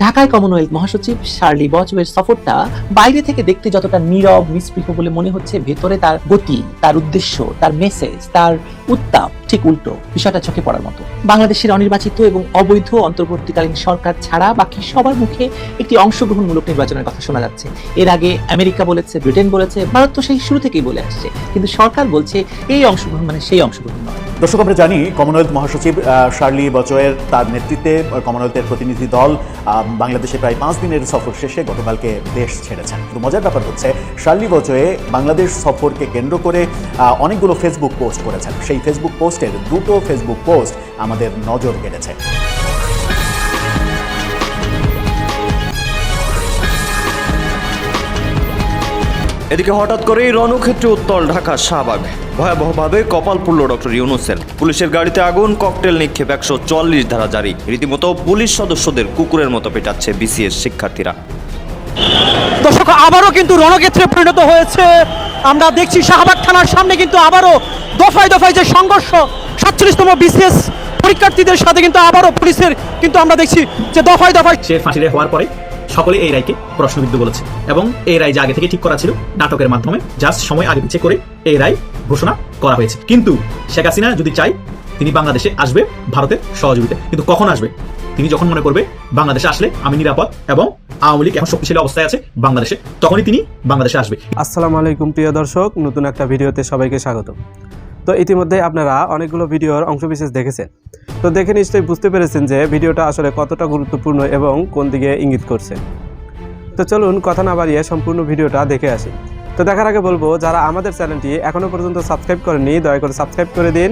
ঢাকায় কমনওয়েলথ মহাসচিব শার্লি বচওয়ের সফরটা বাইরে থেকে দেখতে যতটা নীরব, নিস্পৃহ বলে মনে হচ্ছে, ভেতরে তার গতি, তার উদ্দেশ্য, তার মেসেজ তার উত্তাপ ঠিক উল্টো। বিষয়টা চোখে পড়ার মতো। বাংলাদেশের অনির্বাচিত এবং অবৈধ অন্তর্বর্তীকালীন সরকার ছাড়া বাকি সবার মুখে একটি অংশগ্রহণমূলক নির্বাচনের কথা শোনা যাচ্ছে। এর আগে আমেরিকা বলেছে, ব্রিটেন বলেছে, ভারত তো সেই শুরু থেকেই বলে আসছে। কিন্তু সরকার বলছে, এই অংশগ্রহণ মানে সেই অংশগ্রহণ নয়। দর্শক, আমরা জানি কমনওয়েলথ মহাসচিব শার্লি বচয়ের তার নেতৃত্বে কমনওয়েলথের প্রতিনিধি দল বাংলাদেশে প্রায় পাঁচ দিনের সফর শেষে গতকালকে দেশ ছেড়েছেন। কিন্তু মজার ব্যাপার হচ্ছে, শার্লি বচয়ে বাংলাদেশ সফরকে কেন্দ্র করে অনেকগুলো ফেসবুক পোস্ট করেছেন। সেই ফেসবুক পোস্টের দুটো ফেসবুক পোস্ট আমাদের নজর কেড়েছে। এদিকে হঠাৎ করেই রণক্ষেত্রে উত্তল ঢাকা শাহবাগ। ভয়াবহভাবে কপাল পুড়ল ডক্টর ইউনুসের। পুলিশের গাড়িতে আগুন ককটেল নিক্ষেপ একশো চল্লিশ ধারা জারি। রীতিমতো পুলিশ সদস্যদের কুকুরের মতো পেটাচ্ছে বিসিএস শিক্ষার্থীরা। দর্শক আবারও কিন্তু রণক্ষেত্রে পরিণত হয়েছে। আমরা দেখছি শাহবাগ থানার সামনে কিন্তু আবারও দফায় দফায় যে সংঘর্ষ সাতচল্লিশতম বিসিএস পরীক্ষার্থীদের সাথে কিন্তু আবারও পুলিশের কিন্তু আমরা দেখছি যে দফায় দফায় সে ফাঁসিতে হওয়ার পরে সকলে এই রায়কে প্রশ্নবিদ্ধ বলেছে এবং এই রায় যে আগে থেকে ঠিক করা ছিল নাটকের মাধ্যমে জাস্ট সময় আগে পিছিয়ে করে এই রায় ঘোষণা করা হয়েছে। কিন্তু শেখ হাসিনা যদি চাই তিনি বাংলাদেশে আসবে ভারতের সহযোগিতায় কিন্তু কখন আসবে? তিনি যখন মনে করবে, বাংলাদেশে আসলে আমি নিরাপদ এবং আওয়ামী লীগ এখন শক্তিশালী অবস্থায় আছে বাংলাদেশে, তখনই তিনি বাংলাদেশে আসবে। আসসালামু আলাইকুম, প্রিয় দর্শক, নতুন একটা ভিডিওতে সবাইকে স্বাগত তো ইতিমধ্যে আপনারা অনেকগুলো ভিডিওর অংশবিশেষ দেখেছেন। তো দেখে নিশ্চয়ই বুঝতে পেরেছেন যে ভিডিওটা আসলে কতটা গুরুত্বপূর্ণ এবং কোন দিকে ইঙ্গিত করছে। তো চলুন কথা না বাড়িয়ে সম্পূর্ণ ভিডিওটা দেখে আসি। তো দেখার আগে বলব, যারা আমাদের চ্যানেলটি এখনও পর্যন্ত সাবস্ক্রাইব করেনি দয়া করে সাবস্ক্রাইব করে দিন।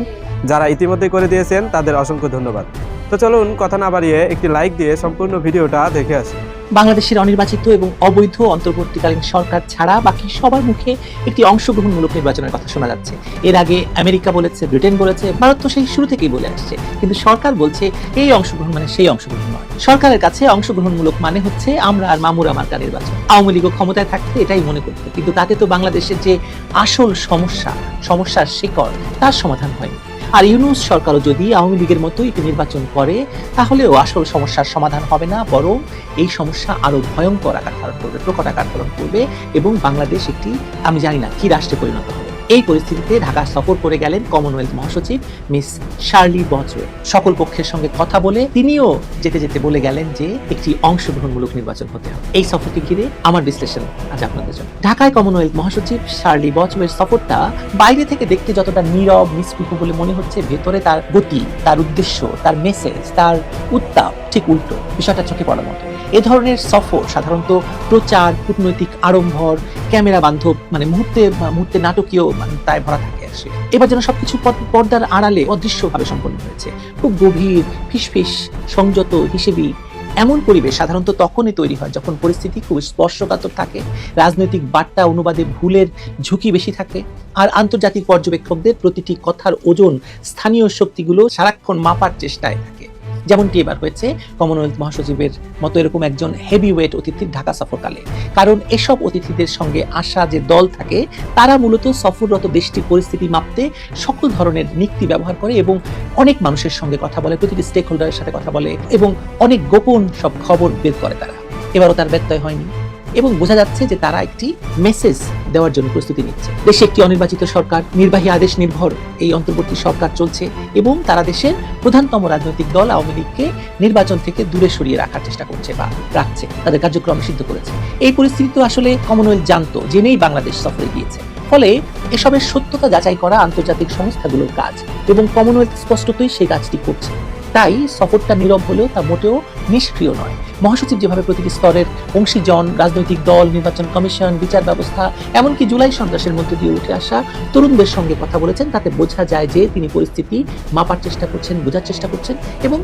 যারা ইতিমধ্যে করে দিয়েছেন, তাদের অসংখ্য ধন্যবাদ। তো চলুন কথা না বাড়িয়ে একটি লাইক দিয়ে সম্পূর্ণ ভিডিওটা দেখে আসি। বাংলাদেশের অনির্বাচিত এবং অবৈধ অন্তর্বর্তীকালীন সরকার ছাড়া বাকি সবার মুখে একটি অংশগ্রহণমূলক নির্বাচনের কথা শোনা যাচ্ছে। এর আগে আমেরিকা বলেছে, ব্রিটেন বলেছে, ভারত তো সেই শুরু থেকেই বলে আসছে। কিন্তু সরকার বলছে, এই অংশগ্রহণ মানে সেই অংশগ্রহণ নয়। সরকারের কাছে অংশগ্রহণমূলক মানে হচ্ছে আমরা আর মামুরা মার্কা নির্বাচন। আওয়ামী লীগও ক্ষমতায় থাকতে এটাই মনে করতো। কিন্তু তাতে তো বাংলাদেশের যে আসল সমস্যা, সমস্যার শিকড়, তার সমাধান হয়নি। আর ইউনুস সরকারও যদি আওয়ামী লীগের মতো একটি নির্বাচন করে, তাহলেও আসল সমস্যার সমাধান হবে না, বরং এই সমস্যা আরও ভয়ঙ্কর আকার ধারণ করবে, প্রকট আকার ধারণ করবে এবং বাংলাদেশ একটি, আমি জানি না, কি রাষ্ট্রে পরিণত হবে। এই পরিস্থিতিতে ঢাকা সফর করে গেলেন কমনওয়েলথ মহাসচিব মিস শার্লি বচওয়ে সকল পক্ষের সঙ্গে কথা বলে তিনিও যেতে যেতে বলে গেলেন যে একটি অংশগ্রহণমূলক নির্বাচন হতে হবে। এই সফরকে ঘিরে আমার বিশ্লেষণ আজ আপনাদের জন্য। ঢাকায় কমনওয়েলথ মহাসচিব শার্লি বচওয়ের সফরটা বাইরে থেকে দেখতে যতটা নীরব, নিস্পৃহ বলে মনে হচ্ছে, ভেতরে তার গতি, তার উদ্দেশ্য, তার মেসেজ তার উত্তাপ ঠিক উল্টো। বিষয়টা চোখে পড়ার মতো। এ ধরনের সফর সাধারণত প্রচার, কূটনৈতিক আড়ম্বর ক্যামেরা বান্ধব মানে মুহূর্তে মুহূর্তে নাটকীয় মানে তাই ভরা থাকে আসে এবার যেন সবকিছু পর- পর্দার আড়ালে অদৃশ্যভাবে সম্পন্ন হয়েছে। খুব গভীর, ফিসফিস, সংযত হিসেবেই এমন পরিবেশ সাধারণত তখনই তৈরি হয় যখন পরিস্থিতি খুব স্পর্শকাতর থাকে, রাজনৈতিক বার্তা অনুবাদে ভুলের ঝুঁকি বেশি থাকে, আর আন্তর্জাতিক পর্যবেক্ষকদের প্রতিটি কথার ওজন স্থানীয় শক্তিগুলো সারাক্ষণ মাপার চেষ্টায় থাকে। যেমনটি এবার হয়েছে, কমনওয়েলথ মহাসচিবের মতো এরকম একজন হেভি ওয়েট অতিথির ঢাকা সফরকালে। কারণ এসব অতিথিদের সঙ্গে আসা যে দল থাকে, তারা মূলত সফররত দেশটির পরিস্থিতি মাপতে সকল ধরনের নিক্তি ব্যবহার করে এবং অনেক মানুষের সঙ্গে কথা বলে, প্রতিটি স্টেক হোল্ডারের সাথে কথা বলে এবং অনেক গোপন সব খবর বের করে তারা। এবারও তার ব্যত্যয় হয়নি। এবং বোঝা যাচ্ছে যে তারা একটি মেসেজ দেওয়ার জন্য প্রস্তুতি নিচ্ছে। দেশে একটি অনির্বাচিত সরকার, নির্বাহী আদেশ নির্ভর এই অন্তর্বর্তী সরকার চলছে এবং তারা দেশের প্রধানতম রাজনৈতিক দল আওয়ামী লীগকে নির্বাচন থেকে দূরে সরিয়ে রাখার চেষ্টা করছে বা রাখছে, তাদের কার্যক্রম সিদ্ধ করেছে। এই পরিস্থিতি তো আসলে কমনওয়েলথ জানতো, জেনেই বাংলাদেশ সফরে গিয়েছে। ফলে এসবের সত্যতা যাচাই করা আন্তর্জাতিক সংস্থাগুলোর কাজ এবং কমনওয়েলথ স্পষ্টতই সেই কাজটি করছে। তাই সফরটা নীরব হলেও তা মোটেও নিষ্ক্রিয় নয়। মহাসচিব যেভাবে প্রতিটি স্তরের অংশীজন, রাজনৈতিক দল, নির্বাচন কমিশন, বিচার ব্যবস্থা, এমনকি জুলাই সন্ত্রাসের মধ্যে দিয়ে উঠে আসা তরুণদের সঙ্গে কথা বলেছেন, তাতে বোঝা যায় যে তিনি পরিস্থিতি মাপার চেষ্টা করছেন, বোঝার চেষ্টা করছেন এবং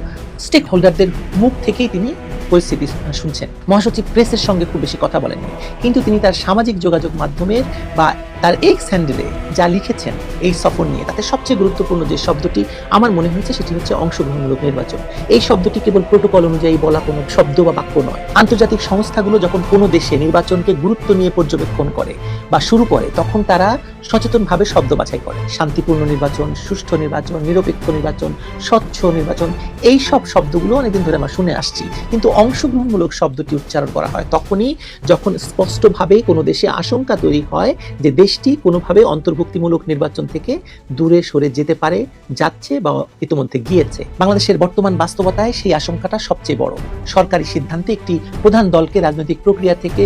স্টেক হোল্ডারদের মুখ থেকেই তিনি পরিস্থিতি শুনছেন। মহাসচিব প্রেসের সঙ্গে খুব বেশি কথা বলেননি। কিন্তু তিনি তার সামাজিক যোগাযোগ মাধ্যমের বা তার এক্স হ্যান্ডেলে যা লিখেছেন এই সফর নিয়ে, তাতে সবচেয়ে গুরুত্বপূর্ণ যে শব্দটি আমার মনে হয়েছে সেটি হচ্ছে অংশগ্রহণমূলক নির্বাচন। এই শব্দটি কেবল প্রোটোকল অনুযায়ী বলা কোনো শব্দ বা বাক্য নয়। আন্তর্জাতিক সংস্থাগুলো যখন কোনো দেশে নির্বাচনকে গুরুত্ব নিয়ে পর্যবেক্ষণ করে বা শুরু করে, তখন তারা সচেতনভাবে শব্দ বাছাই করে। শান্তিপূর্ণ নির্বাচন, সুষ্ঠু নির্বাচন, নিরপেক্ষ নির্বাচন, স্বচ্ছ নির্বাচন, এই সব শব্দগুলো অনেকদিন ধরে আমরা শুনে আসছি। কিন্তু অংশগ্রহণমূলক শব্দটি উচ্চারণ করা হয়। তখনই যখন স্পষ্টভাবে কোনো দেশে আশঙ্কা তৈরি হয় যে দেশটি কোনোভাবে অন্তর্ভুক্তিমূলক নির্বাচন থেকে দূরে সরে যেতে পারে, যাচ্ছে বা ইতিমধ্যে গিয়েছে, বাংলাদেশের বর্তমান বাস্তবতায় সেই আশঙ্কাটা সবচেয়ে বড়। সরকারি সিদ্ধান্তে একটি প্রধান দলকে রাজনৈতিক প্রক্রিয়া থেকে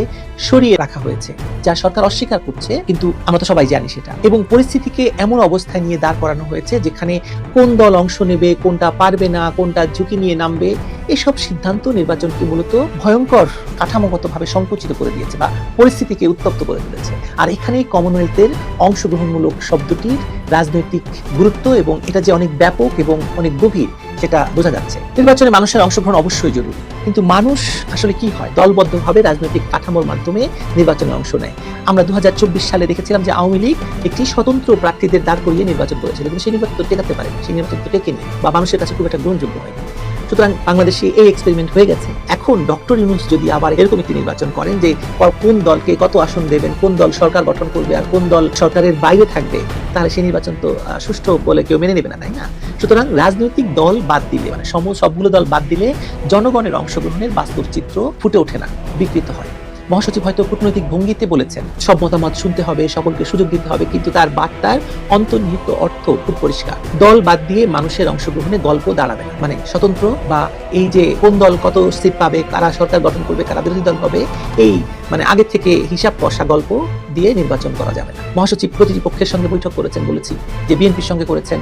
সরিয়ে রাখা হয়েছে, যা সরকার অস্বীকার করছে, কিন্তু আমরা তো সবাই জানি সেটা। এবং পরিস্থিতিকে এমন অবস্থায় নিয়ে দাঁড় করানো হয়েছে যেখানে কোন দল অংশ নেবে, কোনটা পারবে না, কোনটা ঝুঁকি নিয়ে নামবে, এসব সিদ্ধান্ত নির্বাচনকে মূলত ভয়ঙ্কর কাঠামোগতভাবে সংকুচিত করে দিয়েছে বা পরিস্থিতিকে উত্তপ্ত করে তুলেছে। আর এখানেই কমনওয়েলথের অংশগ্রহণমূলক শব্দটির রাজনৈতিক গুরুত্ব এবং এটা যে অনেক ব্যাপক এবং অনেক গভীর, সেটা বোঝা যাচ্ছে। নির্বাচনে মানুষের অংশগ্রহণ অবশ্যই জরুরি। কিন্তু মানুষ আসলে কি হয়? দলবদ্ধভাবে রাজনৈতিক কাঠামোর মাধ্যমে নির্বাচনে অংশ নেয়। আমরা দু হাজার চব্বিশ সালে দেখেছিলাম যে আওয়ামী লীগ একটি স্বতন্ত্র প্রার্থীদের দাঁড় করিয়ে নির্বাচন করেছিল, কিন্তু সেই নির্বাচন তো টেকাতে পারেনি, সেই নির্বাচন তো টেকেনি বা মানুষের কাছে খুব একটা গ্রহণযোগ্য হয়নি। সুতরাং বাংলাদেশে এই এক্সপেরিমেন্ট হয়ে গেছে। এখন ডক্টর ইউনুস যদি আবার এরকম একটি নির্বাচন করেন যে কোন দলকে কত আসন দেবেন, কোন দল সরকার গঠন করবে আর কোন দল সরকারের বাইরে থাকবে, তাহলে সেই নির্বাচন তো সুষ্ঠু বলে কেউ মেনে নেবে না, তাই না? সুতরাং রাজনৈতিক দল বাদ দিলে মানে সম, সবগুলো দল বাদ দিলে জনগণের অংশগ্রহণের বাস্তব চিত্র ফুটে ওঠে না, বিকৃত হয়। মহাসচিব হয়তো কূটনৈতিক ভঙ্গিতে বলেছেন, সব মতামত শুনতে হবে, সকলকে সুযোগ দিতে হবে, কিন্তু তার বার্তার অন্তর্নিহিত অর্থ খুব পরিষ্কার। দল বাদ দিয়ে মানুষের অংশগ্রহণে গল্প দাঁড়াবে মানে স্বতন্ত্র বা এই যে কোন দল কত সিট পাবে, কারা সরকার গঠন করবে, কারা বিরোধী দল হবে, এই মানে আগে থেকে হিসাব কষা গল্প দিয়ে নির্বাচন করা যাবে না। মহাসচিব প্রতিটি পক্ষের সঙ্গে বৈঠক করেছেন বলেছি যে বিএনপির সঙ্গে করেছেন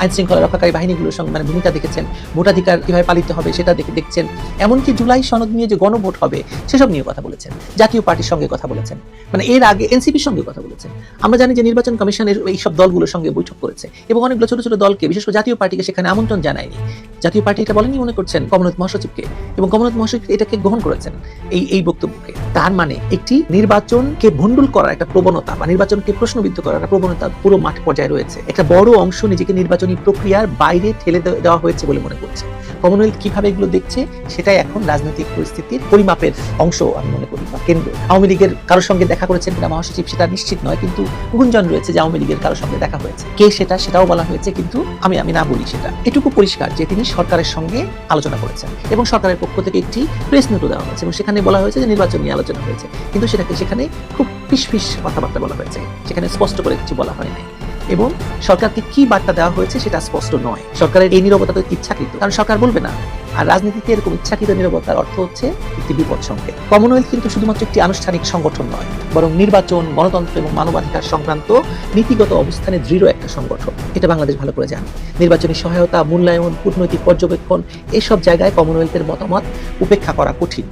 আইন শৃঙ্খলা রক্ষাকারী বাহিনীগুলোর সঙ্গে মানে ভূমিকা দেখেছেন, ভোটাধিকার কীভাবে পালিত হবে সেটা দেখে দেখছেন, এমনকি জুলাই সনদ নিয়ে যে গণভোট হবে সেসব নিয়ে কথা বলেছেন, জাতীয় পার্টির সঙ্গে কথা বলেছেন। মানে এর আগে এনসিপির সঙ্গে কথা বলেছেন। আমরা জানি যে নির্বাচন কমিশনের এই সব দলগুলোর সঙ্গে বৈঠক করেছে এবং অনেকগুলো ছোট ছোট দলকে, বিশেষ করে জাতীয় পার্টিকে সেখানে আমন্ত্রণ জানায়নি। জাতীয় পার্টি এটা বলেনি মনে করছেন কমলনাথ মহাসচিবকে এবং কমলনাথ মহাসচিব এটাকে গ্রহণ করেছেন এই এই বক্তব্যকে। তার মানে একটি নির্বাচনকে ভণ্ডুল করার একটা প্রবণতা বা নির্বাচনকে প্রশ্নবিদ্ধ করার একটা প্রবণতা পুরো মাঠ পর্যায়ে রয়েছে। একটা বড় অংশ নিজেকে নির্বাচনী প্রক্রিয়ার বাইরে ঠেলে দেওয়া হয়েছে বলে মনে করছে। কমনওয়েলথ কীভাবে এগুলো দেখছে সেটাই এখন রাজনৈতিক পরিস্থিতির পরিমাপের অংশ আমি মনে করি বা কেন্দ্র। আওয়ামী লীগের কারোর সঙ্গে দেখা করেছেন কিনা মহাসচিব সেটা নিশ্চিত নয়, কিন্তু গুঞ্জন রয়েছে যে আওয়ামী লীগের কারোর সঙ্গে দেখা হয়েছে। কে সেটা সেটাও বলা হয়েছে, কিন্তু আমি আমি না বলি সেটা। এটুকু পরিষ্কার যে তিনি সরকারের সঙ্গে আলোচনা করেছেন এবং সরকারের পক্ষ থেকে একটি প্রেস নোটও দেওয়া হয়েছে এবং সেখানে বলা হয়েছে যে নির্বাচন নিয়ে আলোচনা হয়েছে। কিন্তু সেটাকে সেখানে খুব ফিস ফিস কথাবার্তা বলা হয়েছে। সেখানে স্পষ্ট করে কিছু বলা হয় নাই এবং সরকারকে কি বার্তা দেওয়া হয়েছে সেটা স্পষ্ট নয়। সরকারের এই নিরবতা তো ইচ্ছাকৃত। কারণ সরকার বলবে না। আর রাজনীতিতে এরকম ইচ্ছাকৃত নিরবতার অর্থ হচ্ছে একটি বিপদ সংকেত। কমনওয়েলথ কিন্তু শুধুমাত্র একটি আনুষ্ঠানিক সংগঠন নয়, বরং নির্বাচন, গণতন্ত্র এবং মানবাধিকার সংক্রান্ত নীতিগত অবস্থানে দৃঢ় একটা সংগঠন। এটা বাংলাদেশ ভালো করে জানে। নির্বাচনী সহায়তা, মূল্যায়ন, কূটনৈতিক পর্যবেক্ষণ, এসব জায়গায় কমনওয়েলথের মতামত উপেক্ষা করা কঠিন।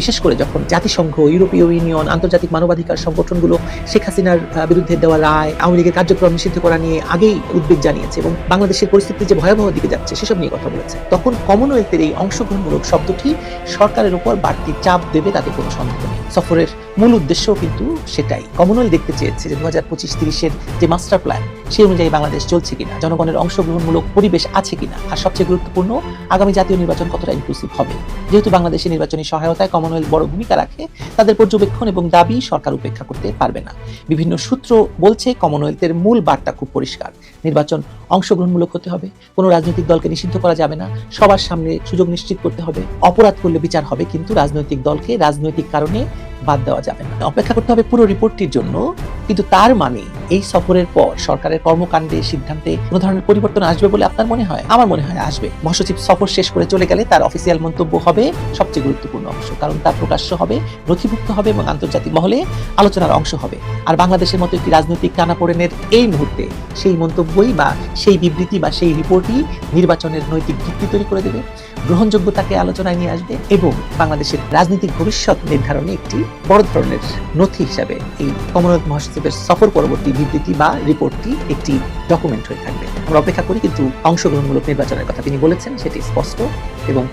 বিশেষ করে যখন জাতিসংঘ, ইউরোপীয় ইউনিয়ন, আন্তর্জাতিক মানবাধিকার সংগঠনগুলো শেখ হাসিনার বিরুদ্ধে দেওয়া রায়, আওয়ামী লীগের কার্যক্রম নিষিদ্ধ করা নিয়ে আগেই উদ্বেগ জানিয়েছে এবং বাংলাদেশের পরিস্থিতি যে ভয়াবহ দিকে যাচ্ছে, সেসব নিয়ে কথা বলেছে। তখন কমনওয়েলথের এই অংশগ্রহণমূলক শব্দটি সরকারের উপর বাড়তি চাপ দেবে তাতে কোনো সন্দেহ নেই। সফরের মূল উদ্দেশ্য কিন্তু সেটাই। কমনওয়েলথ দেখতে চেয়েছে যে দু হাজার পঁচিশ তিরিশের যে মাস্টার প্ল্যান সেই অনুযায়ী বাংলাদেশ চলছে কিনা, জনগণের অংশগ্রহণমূলক পরিবেশ আছে কিনা, আর সবচেয়ে গুরুত্বপূর্ণ আগামী জাতীয় নির্বাচন কতটা ইনক্লুসিভ হবে? যেহেতু বাংলাদেশের নির্বাচনী সহায়তায় কমনওয়েলথ বড় ভূমিকা রাখে, তাদের পর্যবেক্ষণ এবং দাবি সরকার উপেক্ষা করতে পারবে না। বিভিন্ন সূত্র বলছে কমনওয়েলথের মূল বার্তা খুব পরিষ্কার। নির্বাচন অংশগ্রহণমূলক হতে হবে। কোনো রাজনৈতিক দলকে নিষিদ্ধ করা যাবে না। সবার সামনে সুযোগ নিশ্চিত করতে হবে। অপরাধ করলে বিচার হবে, কিন্তু রাজনৈতিক দলকে রাজনৈতিক কারণে বাদ দেওয়া যাবে না। অপেক্ষা করতে হবে পুরো রিপোর্টটির জন্য, কিন্তু তার মানে এই সফরের পর সরকারের কর্মকাণ্ডে সিদ্ধান্তে কোনো ধরনের পরিবর্তন আসবে বলে আপনার মনে হয়? আমার মনে হয় আসবে। মহাসচিব সফর শেষ করে চলে গেলে তার অফিসিয়াল মন্তব্য হবে সবচেয়ে গুরুত্বপূর্ণ অংশ, কারণ তা প্রকাশ্য হবে, নথিভুক্ত হবে এবং আন্তর্জাতিক মহলে আলোচনার অংশ হবে। আর বাংলাদেশের মতো একটি রাজনৈতিক টানাপোড়েনের এই মুহূর্তে সেই মন্তব্যই বা সেই বিবৃতি বা সেই রিপোর্টই নির্বাচনের নৈতিক ভিত্তি তৈরি করে দেবে। গ্রহণযোগ্যতাকে আলোচনায় নিয়ে আসবে এবং বাংলাদেশের রাজনৈতিক ভবিষ্যৎ নির্ধারণে একটি বড় ধরনের নথি হিসাবে এই কমনওয়েলথ মহাসচিবের সফর পরবর্তী বিবৃতি বা রিপোর্টটি একটি ডকুমেন্ট হয়ে থাকবে। আমরা অপেক্ষা করি কিন্তু অংশগ্রহণমূলক নির্বাচনের কথা তিনি বলেছেন, সেটি স্পষ্ট। এবং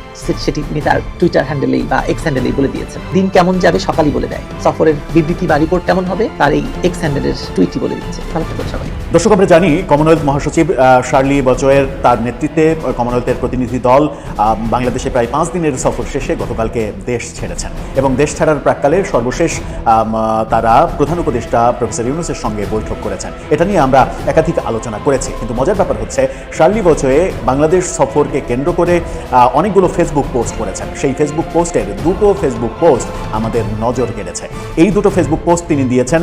সেটি তিনি তার টুইটার হ্যান্ডেলেই বা এক্স হ্যান্ডেলেই বলে দিয়েছেন দিন কেমন যাবে সকালই বলে দেয়। সফরের বিবৃতি বা রিপোর্ট কেমন হবে, তার এই এক্স হ্যান্ডেলের টুইটই বলে দিচ্ছে। ভালো থাকবেন সবাই। দর্শক, আমরা জানি কমনওয়েলথ মহাসচিব শার্লি বচয়ের তার নেতৃত্বে কমনওয়েলথের প্রতিনিধি দল বাংলাদেশে প্রায় পাঁচ দিনের সফর শেষে গতকালকে দেশ ছেড়েছেন এবং দেশ ছাড়ার প্রাককালে সর্বশেষ তারা প্রধান উপদেষ্টা প্রফেসর ইউনুসের সঙ্গে বৈঠক করেছেন। এটা নিয়ে আমরা একাধিক আলোচনা করেছি। কিন্তু মজার ব্যাপার হচ্ছে শার্লি বচয়ে বাংলাদেশ সফরকে কেন্দ্র করে অনেকগুলো ফেসবুক পোস্ট করেছেন। সেই ফেসবুক পোস্টের দুটো ফেসবুক পোস্ট আমাদের নজর কেড়েছে। এই দুটো ফেসবুক পোস্ট তিনি দিয়েছেন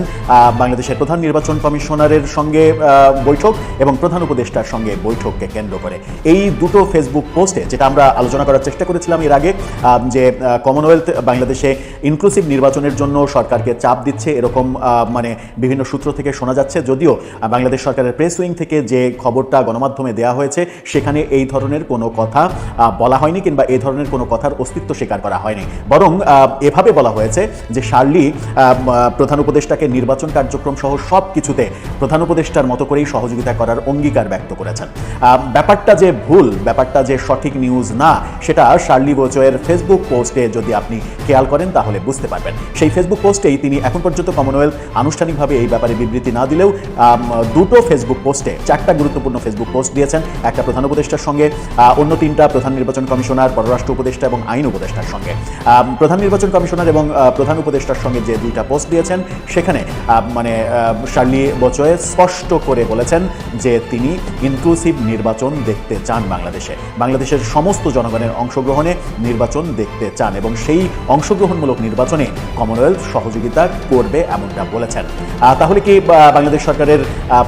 বাংলাদেশের প্রধান নির্বাচন কমিশনারের সঙ্গে বৈঠক এবং প্রধান উপদেষ্টার সঙ্গে বৈঠককে কেন্দ্র করে। এই দুটো ফেসবুক পোস্টে যেটা আমরা আলোচনা করার চেষ্টা করেছিলাম এর আগে যে কমনওয়েলথ বাংলাদেশে ইনক্লুসিভ নির্বাচনের জন্য সরকারকে চাপ দিচ্ছে, এরকম মানে বিভিন্ন সূত্র থেকে শোনা যাচ্ছে। যদিও বাংলাদেশ সরকারের প্রেস উইং থেকে যে খবরটা গণমাধ্যমে দেওয়া হয়েছে, সেখানে এই ধরনের কোনো কথা বলা হয়নি কিংবা এই ধরনের কোনো কথার অস্তিত্ব স্বীকার করা হয়নি। বরং এভাবে বলা হয়েছে যে শার্লি প্রধান উপদেষ্টাকে নির্বাচন কার্যক্রম সহ সব কিছুতে প্রধান উপদেষ্টার মতো করেই সহযোগিতা করার অঙ্গীকার ব্যক্ত করেছেন। ব্যাপারটা যে ভুল, ব্যাপারটা যে সঠিক নিউজ না, সেটা শার্লি বোচয়ের ফেসবুক পোস্টে যদি আপনি খেয়াল করেন, তাহলে বুঝতে পারবেন। সেই ফেসবুক পোস্টেই তিনি এখন পর্যন্ত কমনওয়েলথ আনুষ্ঠানিকভাবে এই ব্যাপারে বিবৃতি না দিলেও দুটো ফেসবুক পোস্টে চারটা গুরুত্বপূর্ণ ফেসবুক পোস্ট দিয়েছেন। একটা প্রধান উপদেষ্টার সঙ্গে অন্য তিনটা প্রধান নির্বাচন কমিশনার, পররাষ্ট্র উপদেষ্টা এবং আইন উপদেষ্টার সঙ্গে। প্রধান নির্বাচন কমিশনার এবং প্রধান উপদেষ্টার সঙ্গে যে দুইটা পোস্ট দিয়েছেন, সেখানে মানে শার্লি বচয়ে স্পষ্ট করে বলেছেন যে তিনি ইনক্লুসিভ নির্বাচন দেখতে চান বাংলাদেশে। বাংলাদেশের সমস্ত জনগণের অংশগ্রহণে নির্বাচন দেখতে চান এবং সেই অংশগ্রহণমূলক নির্বাচনে কমনওয়েলথ সহযোগিতা করবে এমনটা বলেছেন। তাহলে কি বাংলাদেশ সরকারের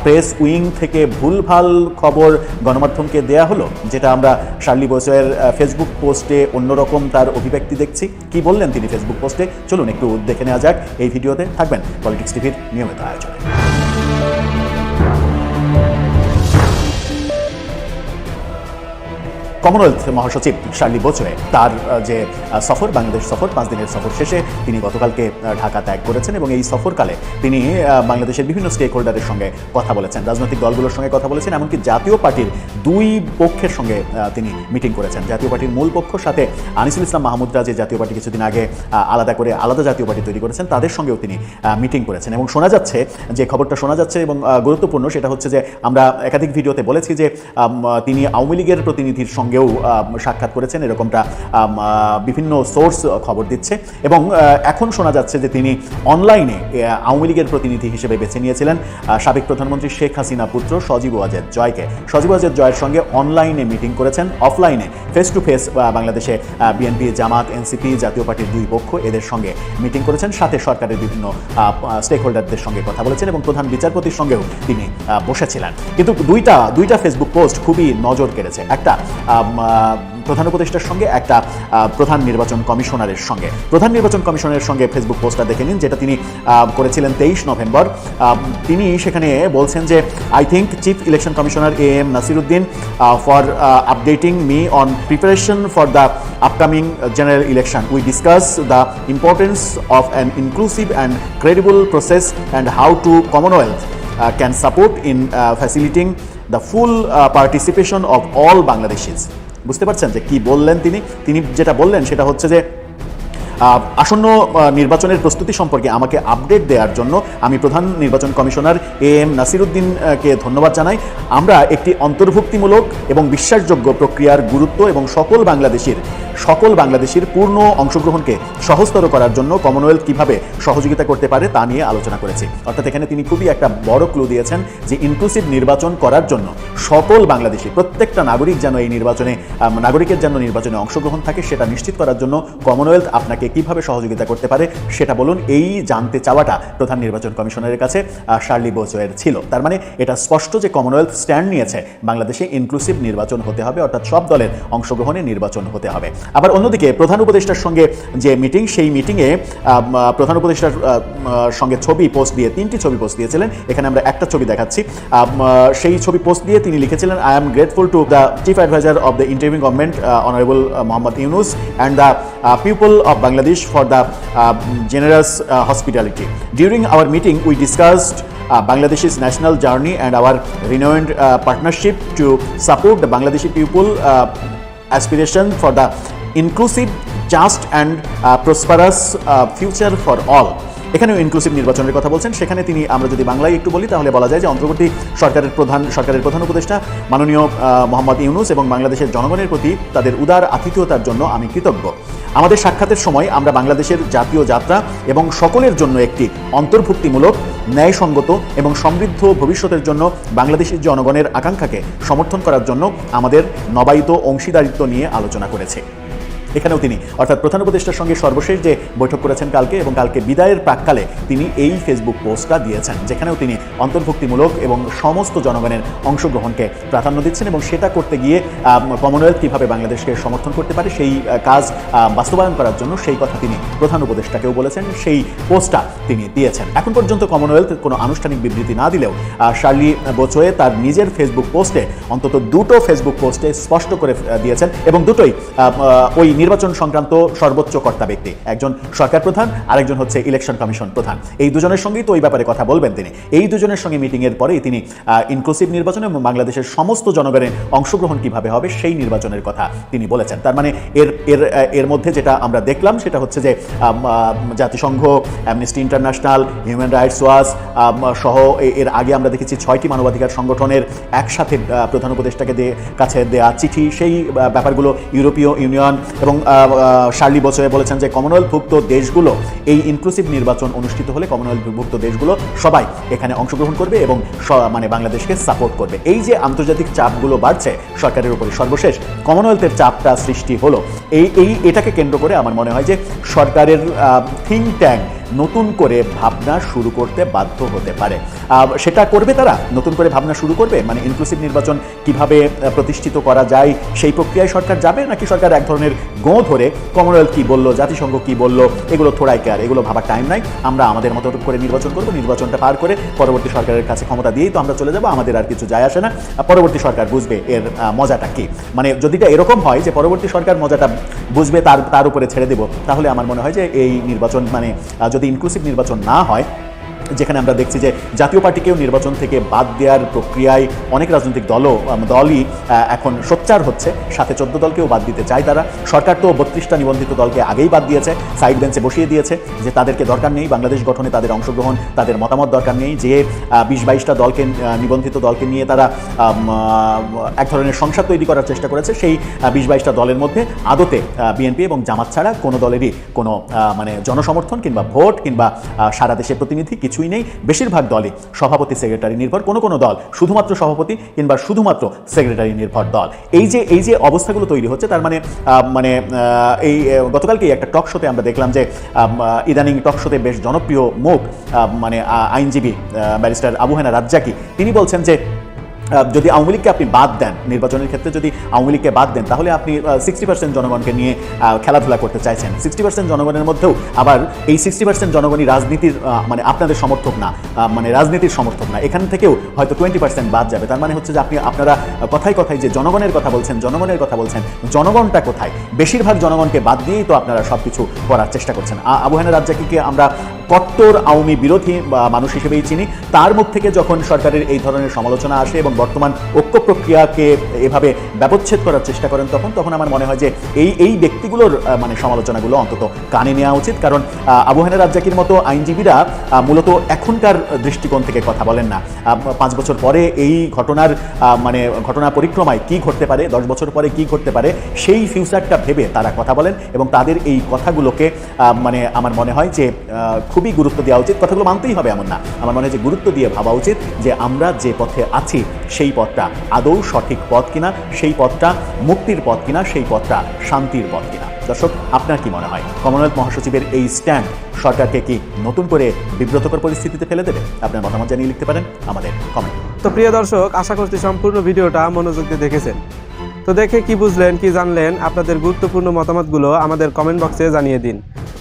প্রেস উইং থেকে ভুলভাল খবর গণমাধ্যমকে দেয়া হলো, যেটা আমরা শার্লি বসের ফেসবুক পোস্টে অন্যরকম তার অভিব্যক্তি দেখছি। কি বললেন তিনি ফেসবুক পোস্টে চলুন একটু দেখে নেওয়া যাক। এই ভিডিওতে থাকবেন পলিটিক্স টিভির নিয়মিত আয়োজনে। কমনওয়েলথ মহাসচিব শার্লি বোচয়ে তার যে সফর, বাংলাদেশ সফর, পাঁচ দিনের সফর শেষে তিনি গতকালকে ঢাকা ত্যাগ করেছেন এবং এই সফরকালে তিনি বাংলাদেশের বিভিন্ন স্টেক হোল্ডারের সঙ্গে কথা বলেছেন, রাজনৈতিক দলগুলোর সঙ্গে কথা বলেছেন, এমনকি জাতীয় পার্টির দুই পক্ষের সঙ্গে তিনি মিটিং করেছেন। জাতীয় পার্টির মূল পক্ষ সাথে আনিসুল ইসলাম মাহমুদরা যে জাতীয় পার্টি কিছুদিন আগে আলাদা করে আলাদা জাতীয় পার্টি তৈরি করেছেন, তাদের সঙ্গেও তিনি মিটিং করেছেন এবং শোনা যাচ্ছে যে, খবরটা শোনা যাচ্ছে এবং গুরুত্বপূর্ণ সেটা হচ্ছে যে, আমরা একাধিক ভিডিওতে বলেছি যে তিনি আওয়ামী লীগের প্রতিনিধির সঙ্গেও সাক্ষাৎ করেছেন। এরকমটা বিভিন্ন সোর্স খবর দিচ্ছে। এবং এখন শোনা যাচ্ছে যে তিনি অনলাইনে আওয়ামী লীগের প্রতিনিধি হিসেবে বেছে নিয়েছিলেন সাবেক প্রধানমন্ত্রী শেখ হাসিনা পুত্র সজীব ওয়াজেদ জয়কে। সজীব ওয়াজেদ জয়ের সঙ্গে অনলাইনে মিটিং করেছেন। অফলাইনে ফেস টু ফেস বাংলাদেশে বিএনপি জামাত এনসিপি জাতীয় পার্টির দুই পক্ষ এদের সঙ্গে মিটিং করেছেন। সাথে সরকারের বিভিন্ন স্টেক হোল্ডারদের সঙ্গে কথা বলেছেন এবং প্রধান বিচারপতির সঙ্গেও তিনি বসেছিলেন। কিন্তু দুইটা দুইটা ফেসবুক পোস্ট খুবই নজর কেড়েছে। একটা প্রধান উপদেষ্টার সঙ্গে একটা প্রধান নির্বাচন কমিশনারের সঙ্গে। প্রধান নির্বাচন কমিশনারের সঙ্গে ফেসবুক পোস্টটা দেখে নিন, যেটা তিনি করেছিলেন তেইশ নভেম্বর। তিনি সেখানে বলছেন যে I think chief election commissioner A M Nasiruddin for updating me on preparation for the upcoming general election we discuss the importance of an inclusive and credible process and how to Commonwealth can support in facilitating the full participation of all Bangladeshis বুঝতে পারছেন যে কি বললেন তিনি? তিনি যেটা বললেন সেটা হচ্ছে যে আসন্ন নির্বাচনের প্রস্তুতি সম্পর্কে আমাকে আপডেট দেওয়ার জন্য আমি প্রধান নির্বাচন কমিশনার এ এম নাসিরুদ্দিনকে ধন্যবাদ জানাই। আমরা একটি অন্তর্ভুক্তিমূলক এবং বিশ্বাসযোগ্য প্রক্রিয়ার গুরুত্ব এবং সকল বাংলাদেশের সকল বাংলাদেশের পূর্ণ অংশগ্রহণকে সহজতর করার জন্য কমনওয়েলথ কীভাবে সহযোগিতা করতে পারে তা নিয়ে আলোচনা করেছি। অর্থাৎ এখানে তিনি খুবই একটা বড় ক্লু দিয়েছেন যে ইনক্লুসিভ নির্বাচন করার জন্য সকল বাংলাদেশি, প্রত্যেকটা নাগরিক যেন এই নির্বাচনে নাগরিকের যেন নির্বাচনে অংশগ্রহণ থাকে সেটা নিশ্চিত করার জন্য কমনওয়েলথ আপনাকে কীভাবে সহযোগিতা করতে পারে সেটা বলুন। এই জানতে চাওয়াটা প্রধান নির্বাচন কমিশনারের কাছে শার্লি বোজোয়ের ছিল। তার মানে এটা স্পষ্ট যে কমনওয়েলথ স্ট্যান্ড নিয়েছে, বাংলাদেশে ইনক্লুসিভ নির্বাচন হতে হবে, অর্থাৎ সব দলের অংশগ্রহণে নির্বাচন হতে হবে। আবার অন্যদিকে প্রধান উপদেষ্টার সঙ্গে যে মিটিং সেই মিটিংয়ে প্রধান উপদেষ্টার সঙ্গে ছবি পোস্ট দিয়ে তিনটি ছবি পোস্ট দিয়েছিলেন এখানে আমরা একটা ছবি দেখাচ্ছি সেই ছবি পোস্ট দিয়ে তিনি লিখেছিলেন I am grateful to the chief adviser of the interview government honourable Mohammad Yunus and the people of Bangladesh for the uh, hospitality. During our meeting, we discussed uh, Bangladesh's national journey and our renowned to support the Bangladeshi people uh, aspiration inclusive, just and uh, prosperous uh, future for all. এখানেও inclusive নির্বাচনের কথা বলছেন সেখানে তিনি আমরা যদি বাংলায় একটু বলি তাহলে বলা যায় যে অন্তর্বর্তী সরকারের প্রধান সরকারের প্রধান উপদেষ্টা মাননীয় মোহাম্মদ ইউনুস এবং বাংলাদেশের জনগণের প্রতি তাদের উদার আতিথ্যতার জন্য আমি কৃতজ্ঞ আমাদের সাক্ষাতের সময় আমরা বাংলাদেশের জাতীয় যাত্রা এবং সকলের জন্য একটি অন্তর্ভুক্তিমূলক, ন্যায়সঙ্গত এবং সমৃদ্ধ ভবিষ্যতের জন্য বাংলাদেশের জনগণের আকাঙ্ক্ষাকে সমর্থন করার জন্য আমাদের নবায়িত অংশীদারিত্ব নিয়ে আলোচনা করেছে। এখানেও তিনি। অর্থাৎ প্রধান উপদেষ্টার সঙ্গে সর্বশেষ যে বৈঠক করেছেন কালকে এবং কালকে বিদায়ের প্রাককালে তিনি এই ফেসবুক পোস্টটা দিয়েছেন, যেখানেও তিনি অন্তর্ভুক্তিমূলক এবং সমস্ত জনগণের অংশগ্রহণকে প্রাধান্য দিচ্ছেন এবং সেটা করতে গিয়ে কমনওয়েলথ কীভাবে বাংলাদেশকে সমর্থন করতে পারে সেই কাজ বাস্তবায়ন করার জন্য সেই কথা তিনি প্রধান উপদেষ্টাকেও বলেছেন, সেই পোস্টটা তিনি দিয়েছেন। এখন পর্যন্ত কমনওয়েলথ কোনো আনুষ্ঠানিক বিবৃতি না দিলেও শার্লি বোচোয়ে তার নিজের ফেসবুক পোস্টে অন্তত দুটো ফেসবুক পোস্টে স্পষ্ট করে দিয়েছেন এবং দুটোই ওই নির্বাচন সংক্রান্ত সর্বোচ্চ কর্তা ব্যক্তি। একজন সরকার প্রধান, আরেকজন হচ্ছে ইলেকশন কমিশন প্রধান। এই দুজনের সঙ্গেই তো ওই ব্যাপারে কথা বলবেন তিনি। এই দুজনের সঙ্গে মিটিংয়ের পরেই তিনি ইনক্লুসিভ নির্বাচন এবং বাংলাদেশের সমস্ত জনগণের অংশগ্রহণ কীভাবে হবে সেই নির্বাচনের কথা তিনি বলেছেন। তার মানে এর এর এর মধ্যে যেটা আমরা দেখলাম সেটা হচ্ছে যে জাতিসংঘ Amnesty International Human Rights Watch সহ এর আগে আমরা দেখেছি ছয়টি মানবাধিকার সংগঠনের একসাথে প্রধান উপদেষ্টাকে দিয়ে কাছে দেয়া চিঠি। সেই ব্যাপারগুলো ইউরোপীয় ইউনিয়ন এবং আহ, শার্লি বছরে বলেছেন যে কমনওয়েলথভুক্ত দেশগুলো এই ইনক্লুসিভ নির্বাচন অনুষ্ঠিত হলে কমনওয়েলথভুক্ত দেশগুলো সবাই এখানে অংশগ্রহণ করবে এবং মানে বাংলাদেশকে সাপোর্ট করবে। এই যে আন্তর্জাতিক চাপগুলো বাড়ছে সরকারের উপরে সর্বশেষ কমনওয়েলথের চাপটা সৃষ্টি হলো। এই এই এটাকে কেন্দ্র করে আমার মনে হয় যে সরকারের থিঙ্ক ট্যাঙ্ক নতুন করে ভাবনা শুরু করতে বাধ্য হতে পারে। সেটা করবে তারা? নতুন করে ভাবনা শুরু করবে? মানে ইনক্লুসিভ নির্বাচন কীভাবে প্রতিষ্ঠিত করা যায়? সেই প্রক্রিয়ায় সরকার যাবে নাকি সরকার এক ধরনের গোঁ ধরে কমনওয়েলথ কি বলল জাতিসংঘ কি বলল এগুলো থোড়াই কেয়ার এগুলো ভাবার টাইম নাই আমরা আমাদের মতো করে নির্বাচন করব নির্বাচনটা পার করে পরবর্তী সরকারের কাছে ক্ষমতা দিয়েই তো আমরা চলে যাব আমাদের আর কিছু যায় আসে না। পরবর্তী সরকার বুঝবে এর মজাটা কি? মানে যদিটা এরকম হয় যে পরবর্তী সরকার মজাটা বুঝবে তার তার উপরে ছেড়ে দেব তাহলে আমার মনে হয় যে এই নির্বাচন মানে আহ, যদি ইনক্লুসিভ নির্বাচন না হয় যেখানে আমরা দেখছি যে জাতীয় পার্টিকেও নির্বাচন থেকে বাদ দেওয়ার প্রক্রিয়ায় অনেক রাজনৈতিক দলও দলই এখন সোচ্চার হচ্ছে। সাথে চোদ্দ দলকেও বাদ দিতে চায় তারা। সরকার তো বত্রিশটা নিবন্ধিত দলকে আগেই বাদ দিয়েছে সাইড বেঞ্চে বসিয়ে দিয়েছে যে তাদেরকে দরকার নেই, বাংলাদেশ গঠনে তাদের অংশগ্রহণ, তাদের মতামত দরকার নেই, যে বিশ বাইশটা দলকে নিবন্ধিত দলকে নিয়ে তারা এক ধরনের সংসার তৈরি করার চেষ্টা করেছে। সেই বিশ বাইশটা দলের মধ্যে আদতে বিএনপি এবং জামাত ছাড়া কোনো দলেরই কোনো মানে জনসমর্থন কিংবা ভোট কিংবা সারা দেশের প্রতিনিধি কিছুই নেই। বেশিরভাগ দলই সভাপতি সেক্রেটারি নির্ভর। কোনো কোনো দল শুধুমাত্র সভাপতি কিংবা শুধুমাত্র সেক্রেটারি নির্ভর দল। এই যে এই যে অবস্থাগুলো তৈরি হচ্ছে, তার মানে মানে এই গতকালকেই একটা টক শোতে আমরা দেখলাম যে ইদানিং টক শোতে বেশ জনপ্রিয় মুখ মানে আইনজীবী ব্যারিস্টার আবু হেনা রাজ্জাকি, তিনি বলছেন যে যদি আওয়ামী লীগকে আপনি বাদ দেন নির্বাচনের ক্ষেত্রে যদি আওয়ামী লীগকে বাদ দেন, তাহলে আপনি সিক্সটি পার্সেন্ট জনগণকে নিয়ে খেলাধুলা করতে চাইছেন। সিক্সটি পার্সেন্ট জনগণের মধ্যেও আবার এই সিক্সটি পার্সেন্ট জনগণই রাজনীতির মানে আপনাদের সমর্থক না মানে রাজনীতির সমর্থক না। এখান থেকেও হয়তো টোয়েন্টি পার্সেন্ট বাদ যাবে। তার মানে হচ্ছে যে আপনি, আপনারা কথায় কথায় যে জনগণের কথা বলছেন, জনগণের কথা বলছেন, জনগণটা কোথায়? বেশিরভাগ জনগণকে বাদ দিয়েই তো আপনারা সব কিছু করার চেষ্টা করছেন। আবু হানা রাজ্জাকিকে আমরা কট্টর আওয়ামী বিরোধী মানুষ হিসেবেই চিনি তার মুখ থেকে যখন সরকারের এই ধরনের সমালোচনা আসে এবং বর্তমান ঐক্য প্রক্রিয়াকে এভাবে ব্যবচ্ছেদ করার চেষ্টা করেন তখন তখন আমার মনে হয় যে এই এই ব্যক্তিগুলোর মানে সমালোচনাগুলো অন্তত কানে নেওয়া উচিত। কারণ আহ, আবু হানা রাজ্জাকির মতো আইনজীবীরা মূলত এখনকার দৃষ্টিকোণ থেকে কথা বলেন না। পাঁচ বছর পরে এই ঘটনার মানে ঘটনা পরিক্রমায় কি ঘটতে পারে দশ বছর পরে কি ঘটতে পারে সেই ফিউচারটা ভেবে তারা কথা বলেন এবং তাদের এই কথাগুলোকে মানে আমার মনে হয় যে আহ, খুবই গুরুত্ব দেওয়া উচিত। কথাগুলো মানতেই হবে এমন না। আমার মনে হয় যে গুরুত্ব দিয়ে ভাবা উচিত যে আমরা যে পথে আছি, সেই পথটা আদৌ সঠিক পথ কিনা, সেই পথটা মুক্তির পথ কিনা, সেই পথটা শান্তির পথ কিনা। দর্শক, আপনার কি মনে হয়? কমনওয়েলথ মহাসচিবের এই স্ট্যান্ড সরকারকে কি নতুন করে বিব্রতকর পরিস্থিতিতে ফেলে দেবে? আপনার মতামত জানিয়ে লিখতে পারেন আমাদের কমেন্ট তো প্রিয় দর্শক, আশা করছি সম্পূর্ণ ভিডিওটা মনোযোগ দিয়ে দেখেছেন। তো দেখে কি বুঝলেন, কি জানলেন, আপনাদের গুরুত্বপূর্ণ মতামতগুলো আমাদের কমেন্ট বক্সে জানিয়ে দিন।